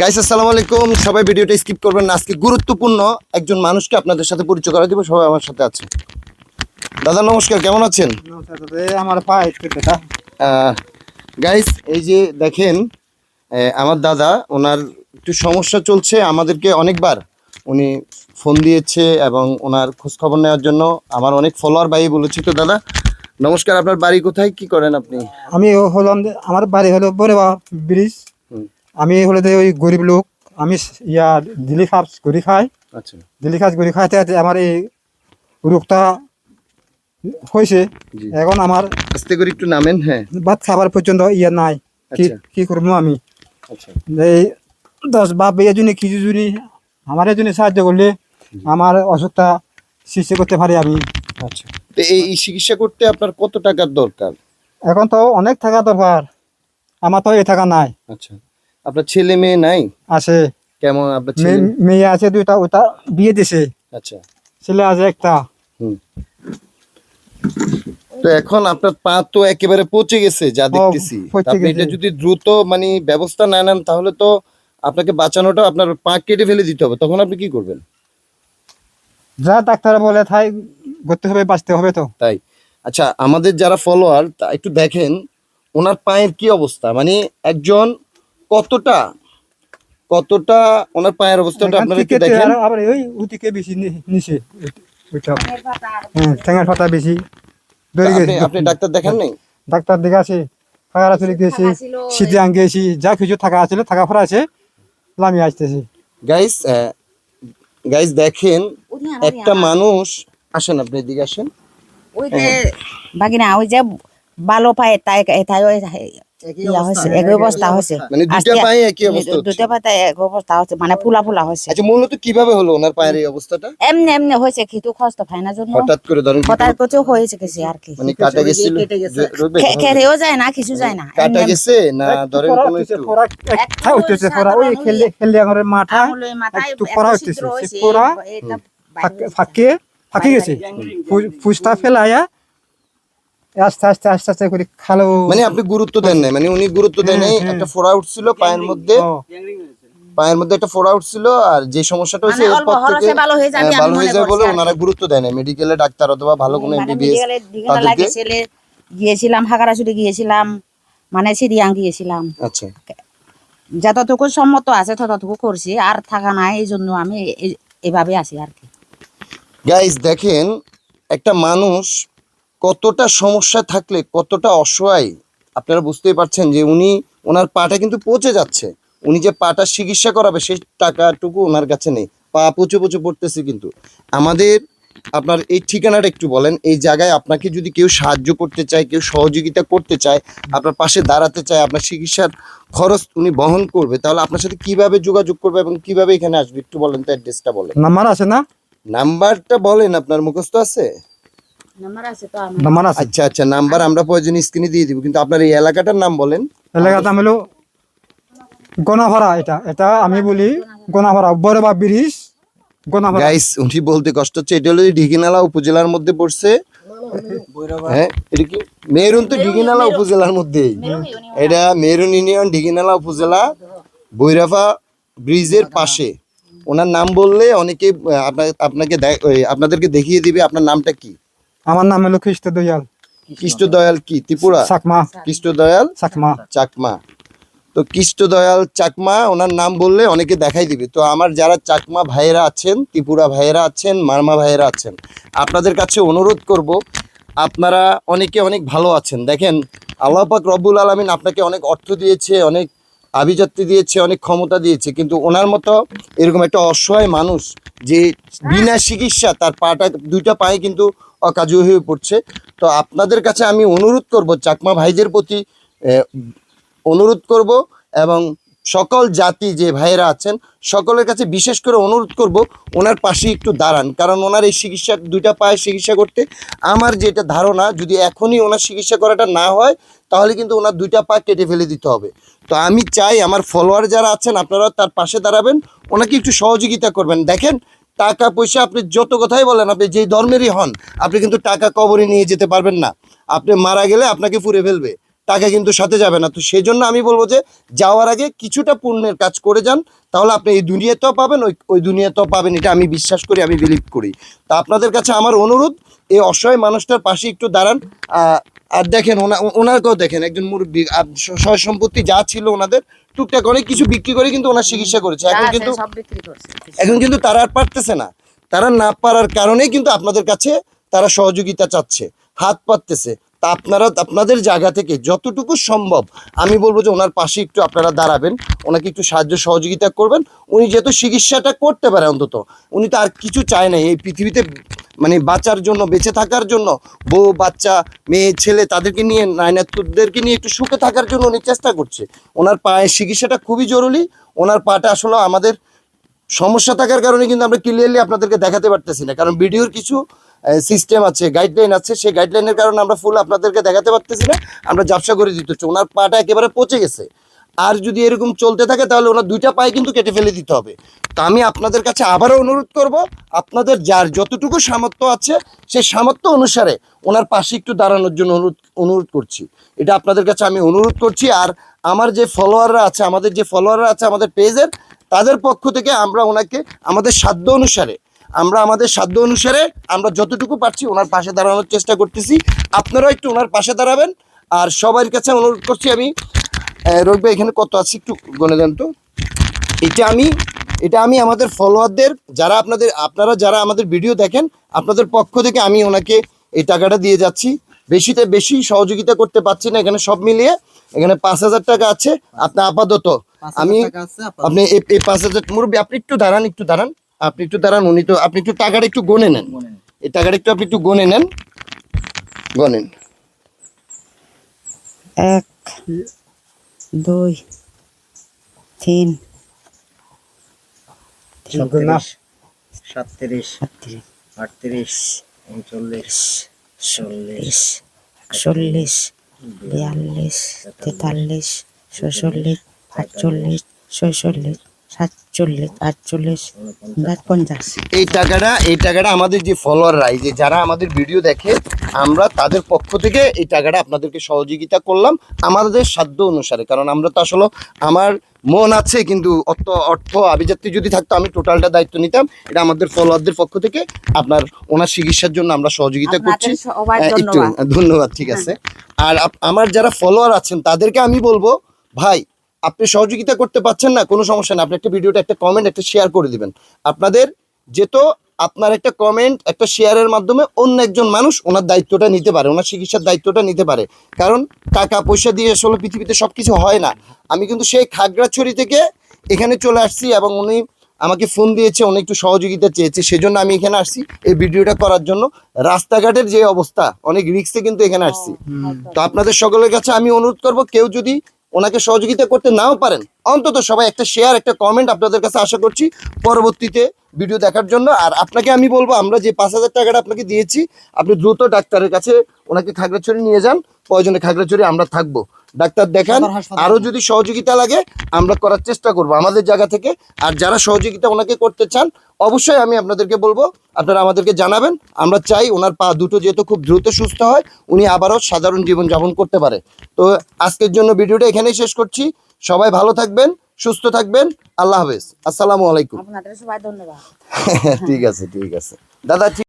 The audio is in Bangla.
গাইস আসসালামু আলাইকুম। সবাই ভিডিওটা স্কিপ করবেন না। আজকে গুরুত্বপূর্ণ একজন মানুষকে আপনাদের সাথে পরিচয় করা দিব। সবাই আমার সাথে আছে। দাদা নমস্কার। কেমন আছেন? আমার ব্যথা গাইস এই যে দেখেন আমার দাদা ওনার একটু সমস্যা চলছে। আমাদেরকে অনেকবার উনি ফোন দিয়েছে এবং ওনার খোঁজ খবর নেওয়ার জন্য আমার অনেক ফলোয়ার ভাই বলেছি তো দাদা। নমস্কার আপনার বাড়ি কোথায়? কি করেন আপনি? আমি হলাম আমার বাড়ি হলো বরেবা ব্রিজ। আমি হলে যে ওই গরিব লোক আমি ইয়া দিল্লি খাস গড়ি খাই। আচ্ছা। দিল্লি খাস গড়ি খাইতে আমার এই রোগটা হয়েছে এখন আমার আস্তে করে একটু নামেন হ্যাঁ। ভাত খাবার পর্যন্ত ইয়া নাই। কি আচ্ছা। কি করব আমি? আচ্ছা। এই দশ বাপ এজনে কিছু জুনি আমার এজনে সাহায্য করলে আমার অসুখটা সৃষ্টি করতে পারি আমি। আচ্ছা। তো এই এই চিকিৎসা করতে আপনার কত টাকার দরকার? এখন তো অনেক টাকা দরকার। আমার তো এ টাকা নাই। আচ্ছা। আপনার ছেলে মেয়ে নাই? আছে। কেমন আপনার ছেলে? মেয়ে- আছে দুইটা ওটা বিয়ে দিছে। আচ্ছা। ছেলে আছে একটা। হুম। তো এখন আপনার পা তো একেবারে পচে গেছে যা দেখতেছি। আপনি এটা যদি দ্রুত মানে ব্যবস্থা না নেন তাহলে তো আপনাকে বাঁচানোটা আপনার পা কেটে ফেলে দিতে হবে। তখন আপনি কি করবেন? যা ডাক্তার বলে তাই করতে হবে বাঁচতে হবে তো। তাই। আচ্ছা আমাদের যারা ফলোয়ার তা একটু দেখেন ওনার পায়ের কি অবস্থা? মানে একজন কতটা? কতটা ওনার পায়ের অবস্থাটা আপনারা একটু দেখেন। আরও আবার ওই উটিকে বেশি নি- নিচে ওইটা। হ্যাঁ ঠেঙার পাতা বেশি। ধরে আপনি গেছে। আপনি ডাক্তার দেখেন নাই? ডাক্তার দেখে আছে খাগারা চলে গেছি সিদ্ধাং গেছি যা কিছু থাকা আছিল থাকা ফরা আছে লামি আসতেছি। গাইস গাইস দেখেন একটা মানুষ আসেন আপনি এদিকে আসেন। ওই যে বাগিনা ওই যে ভালো পায় তাই তাই ইয়া হয়েছে অবস্থা হয়েছে মানে দুইটা পায়ে একই অবস্থা হচ্ছে? পায়ে এক অবস্থা হচ্ছে মানে ফুলা ফুলা হয়েছে আচ্ছা মূলত কীভাবে হলো ওনার পায়ের এই অবস্থাটা? এমনি এমনি হয়েছে কিন্তু কষ্ট পায় না জন্য হঠাৎ করে ধরেন হঠাৎ কিছু হয়েছে কিছু আর কি। মানে কাটা গেছিল যে- রোবে, খে- খেতেও যায় না কিছু যায় না। কাটা গেছে না ধরেন একটু? একটা ওই মাথা একটু ফরা এটা ফাঁক- ফাঁকে ফাঁকে গেছে। ফু- ফুসটা ফেলাইয়া আস্তে আস্তে আস্তে আস্তে করে খালো। মানে আপনি গুরুত্ব দেন নাই মানে উনি গুরুত্ব দেন নাই হ্যাঁ, হ্যাঁ। একটা ফোড়া উঠছিল পায়ের মধ্যে। পায়ের মধ্যে একটা ফোড়া উঠছিল আর যে সমস্যাটা হয়েছে মানে এরপর থেকে ভালো হয়ে যাবে হয়ে বলে। ওনারা গুরুত্ব দেয় না মেডিকেলে ডাক্তার অথবা ভালো কোনো এমবিবিএস তাদেরকে গিয়েছিলাম হাগারাছড়ি গিয়েছিলাম মানে সিরিয়াং গিয়েছিলাম। আচ্ছা। যতটুকু সম্মত আছে ততটুকু করছি আর থাকা নাই এই জন্য আমি এভাবে আছি আর কি। গাইজ দেখেন একটা মানুষ কতটা সমস্যা থাকলে কতটা অসহায় আপনারা বুঝতেই পারছেন যে উনি ওনার পাটা কিন্তু পচে যাচ্ছে। উনি যে পাটা চিকিৎসা করাবে সেই টাকাটুকু ওনার কাছে নেই। পা পচে পচে পড়তেছে কিন্তু। আমাদের আপনার এই ঠিকানাটা একটু বলেন। এই জায়গায় আপনাকে যদি কেউ সাহায্য করতে চায় কেউ সহযোগিতা করতে চায় আপনার পাশে দাঁড়াতে চায় আপনার চিকিৎসার খরচ উনি বহন করবে তাহলে আপনার সাথে কীভাবে যোগাযোগ করবে এবং কীভাবে এখানে আসবে? একটু বলেন তো অ্যাড্রেসটা বলেন। নাম্বার আছে না? নাম্বারটা বলেন আপনার মুখস্থ আছে? নাম্বার আছে আচ্ছা আচ্ছা নাম্বার আমরা প্রয়োজন স্ক্রিনে দিয়ে দিব কিন্তু আপনার এই এলাকাটার নাম বলেন। এলাকার নাম হলো গনাভরা এটা এটা আমি বলি গনাভরা বড়বা ব্রিজ গনাভরা গাইস উনি বলতে কষ্ট হচ্ছে এটা হলো ঢিকিনালা উপজেলার মধ্যে পড়ছে। হ্যাঁ এটা কি? মেরুন তো ঢিকিনালা উপজেলার মধ্যেই। এটা মেরুন ইউনিয়ন ঢিকিনালা উপজেলা বৈরাফা ব্রিজের পাশে। ওনার নাম বললে অনেকে আপনাকে আপনাদেরকে দেখিয়ে দিবে আপনার নামটা কি। আমার নাম হলো খ্রিস্ট দয়াল। কৃষ্ণ দয়াল কি? ত্রিপুরা? চাকমা। কৃষ্ণ দয়াল? চাকমা। চাকমা। তো কৃষ্ণ দয়াল চাকমা ওনার নাম বললে অনেকে দেখাই দিবে। তো আমার যারা চাকমা ভাইয়েরা আছেন ত্রিপুরা ভাইয়েরা আছেন মারমা ভাইয়েরা আছেন আপনাদের কাছে অনুরোধ করব আপনারা অনেকে অনেক ভালো আছেন। দেখেন আল্লাহ পাক রব্বুল আলমিন আপনাকে অনেক অর্থ দিয়েছে অনেক আভিজাত্য দিয়েছে অনেক ক্ষমতা দিয়েছে। কিন্তু ওনার মতো এরকম একটা অসহায় মানুষ যে বিনা চিকিৎসা তার পাটা দুইটা পায়ে কিন্তু অকাজু হয়ে পড়ছে। তো আপনাদের কাছে আমি অনুরোধ করব, চাকমা ভাইদের প্রতি অনুরোধ করব এবং সকল জাতি যে ভাইয়েরা আছেন, সকলের কাছে বিশেষ করে অনুরোধ করব, ওনার পাশে একটু দাঁড়ান। কারণ ওনার এই চিকিৎসা, দুইটা পায়ে চিকিৎসা করতে আমার যেটা ধারণা, যদি এখনই ওনার চিকিৎসা করাটা না হয়, তাহলে কিন্তু ওনার দুইটা পা কেটে ফেলে দিতে হবে। তো আমি চাই আমার ফলোয়ার যারা আছেন আপনারা তার পাশে দাঁড়াবেন, ওনাকে একটু সহযোগিতা করবেন। দেখেন টাকা পয়সা আপনি যত কথাই বলেন, আপনি যেই ধর্মেরই হন, আপনি কিন্তু টাকা কবরে নিয়ে যেতে পারবেন না। আপনি মারা গেলে আপনাকে ফুরে ফেলবে। টাকা কিন্তু সাথে যাবে না। তো সেই জন্য আমি বলব যে, যাওয়ার আগে কিছুটা পুণ্যের কাজ করে যান, তাহলে আপনি এই দুনিয়াতেও পাবেন, ওই ওই দুনিয়াতেও পাবেন, এটা আমি বিশ্বাস করি, আমি বিলিভ করি। তা আপনাদের কাছে আমার অনুরোধ, এই অসহায় মানুষটার পাশে একটু দাঁড়ান। আর দেখেন ওনা ওনাকেও দেখেন একজন মুরব্বী সয় সম্পত্তি যা ছিল ওনাদের টুকটাক অনেক কিছু বিক্রি করে কিন্তু ওনার চিকিৎসা করেছে। এখন কিন্তু এখন কিন্তু তারা আর পারতেছে না। তারা না পারার কারণেই কিন্তু আপনাদের কাছে তারা সহযোগিতা চাচ্ছে। হাত পাততেছে। তা আপনারা আপনাদের জায়গা থেকে যতটুকু সম্ভব আমি বলব যে ওনার পাশে একটু আপনারা দাঁড়াবেন ওনাকে একটু সাহায্য সহযোগিতা করবেন। উনি যেহেতু চিকিৎসাটা করতে পারে অন্তত উনি তো আর কিছু চায় না এই পৃথিবীতে মানে বাঁচার জন্য, বেঁচে থাকার জন্য, বউ, বাচ্চা, মেয়ে, ছেলে তাদেরকে নিয়ে নায়নাতদেরকে নিয়ে একটু সুখে থাকার জন্য উনি চেষ্টা করছে। ওনার পায়ের চিকিৎসাটা খুবই জরুরি। ওনার পাটা আসলে আমাদের সমস্যা থাকার কারণে কিন্তু আমরা ক্লিয়ারলি আপনাদেরকে দেখাতে পারতেছি না। কারণ ভিডিওর কিছু সিস্টেম আছে গাইডলাইন আছে, সেই গাইডলাইনের কারণে আমরা ফুল আপনাদেরকে দেখাতে পারতেছি না। আমরা ব্যবসা করে দিতে হচ্ছে ওনার পাটা একেবারে পচে গেছে। আর যদি এরকম চলতে থাকে, তাহলে ওনার দুইটা পায়ে কিন্তু কেটে ফেলে দিতে হবে। তা আমি আপনাদের কাছে আবারও অনুরোধ করব, আপনাদের যার যতটুকু সামর্থ্য আছে, সেই সামর্থ্য অনুসারে ওনার পাশে একটু দাঁড়ানোর জন্য অনুরোধ অনুরোধ করছি। এটা আপনাদের কাছে আমি অনুরোধ করছি, আর আমার যে ফলোয়াররা আছে, আমাদের যে ফলোয়াররা আছে আমাদের পেজের, তাদের পক্ষ থেকে আমরা ওনাকে, আমাদের সাধ্য অনুসারে, আমরা আমাদের সাধ্য অনুসারে আমরা যতটুকু পারছি ওনার পাশে দাঁড়ানোর চেষ্টা করতেছি। আপনারাও একটু ওনার পাশে দাঁড়াবেন, আর সবার কাছে অনুরোধ করছি আমি রবি ভাই এখানে কত আছে একটু গনে দেন তো। এটা আমি এটা আমি আমাদের ফলোয়ারদের যারা আপনাদের আপনারা যারা আমাদের ভিডিও দেখেন আপনাদের পক্ষ থেকে আমি ওনাকে এই টাকাটা দিয়ে যাচ্ছি। বেশিতে বেশি সহযোগিতা করতে পারছি না এখানে সব মিলিয়ে। এখানে পাঁচ হাজার টাকা আছে আপনার আপাতত। আমি আপনি এই এই পাঁচ হাজার মুরব্বী আপনি একটু দাঁড়ান একটু দাঁড়ান। আপনি একটু দাঁড়ান উনি তো আপনি একটু টাকাটা একটু গনে নেন। এই টাকাটা একটু আপনি একটু গনে নেন। গনেন এক দুই তিন। সাতত্রিশ সাতত্রিশ। আটত্রিশ উনচল্লিশ চল্লিশ একচল্লিশ বিয়াল্লিশ তেতাল্লিশ ছয়চল্লিশ সাতচল্লিশ ছয়চল্লিশ সাতচল্লিশ আটচল্লিশ পঞ্চাশ এই টাকাটা এই টাকাটা আমাদের যে ফলোয়াররা এই যে যারা আমাদের ভিডিও দেখে আমরা তাদের পক্ষ থেকে এই টাকাটা আপনাদেরকে সহযোগিতা করলাম আমাদের সাধ্য অনুসারে। কারণ আমরা তো আসলে আমার মন আছে কিন্তু অত অর্থ আভিজাত্য যদি থাকতো আমি টোটালটা দায়িত্ব নিতাম। এটা আমাদের ফলোয়ারদের পক্ষ থেকে আপনার ওনার চিকিৎসার জন্য আমরা সহযোগিতা করছি। হ্যাঁ, একটু ধন্যবাদ। ঠিক আছে। আর আমার যারা ফলোয়ার আছেন তাদেরকে আমি বলব ভাই আপনি সহযোগিতা করতে পারছেন না কোনো সমস্যা না আপনি একটা ভিডিওটা একটা কমেন্ট একটা শেয়ার করে দিবেন। আপনাদের যেহেতু আপনার একটা কমেন্ট একটা শেয়ারের মাধ্যমে অন্য একজন মানুষ ওনার দায়িত্বটা নিতে পারে ওনার চিকিৎসার দায়িত্বটা নিতে পারে। কারণ টাকা পয়সা দিয়ে আসলে পৃথিবীতে সব কিছু হয় না। আমি কিন্তু সেই খাগড়াছড়ি থেকে এখানে চলে আসছি এবং উনি আমাকে ফোন দিয়েছে অনেক একটু সহযোগিতা চেয়েছে সেজন্য আমি এখানে আসছি। এই ভিডিওটা করার জন্য রাস্তাঘাটের যে অবস্থা অনেক রিক্সে কিন্তু এখানে আসছি। তো আপনাদের সকলের কাছে আমি অনুরোধ করব কেউ যদি ওনাকে সহযোগিতা করতে নাও পারেন অন্তত সবাই একটা শেয়ার একটা কমেন্ট আপনাদের কাছে আশা করছি পরবর্তীতে ভিডিও দেখার জন্য। আর আপনাকে আমি বলব আমরা যে পাঁচ হাজার টাকাটা আপনাকে দিয়েছি আপনি দ্রুত ডাক্তারের কাছে ওনাকে খাগড়াছড়ি নিয়ে যান। প্রয়োজনে খাগড়াছড়ি আমরা থাকব। ডাক্তার দেখান আরও যদি সহযোগিতা লাগে আমরা করার চেষ্টা করব আমাদের জায়গা থেকে। আর যারা সহযোগিতা ওনাকে করতে চান অবশ্যই আমি আপনাদেরকে বলব আপনারা আমাদেরকে জানাবেন। আমরা চাই ওনার পা দুটো যেহেতু খুব দ্রুত সুস্থ হয় উনি আবারও সাধারণ জীবন যাপন করতে পারে। তো আজকের জন্য ভিডিওটা এখানেই শেষ করছি। সবাই ভালো থাকবেন সুস্থ থাকবেন আল্লাহ হাফেজ। আসসালামু আলাইকুম। আপনাদের সবাই ধন্যবাদ। ঠিক আছে ঠিক আছে। দাদা ঠিক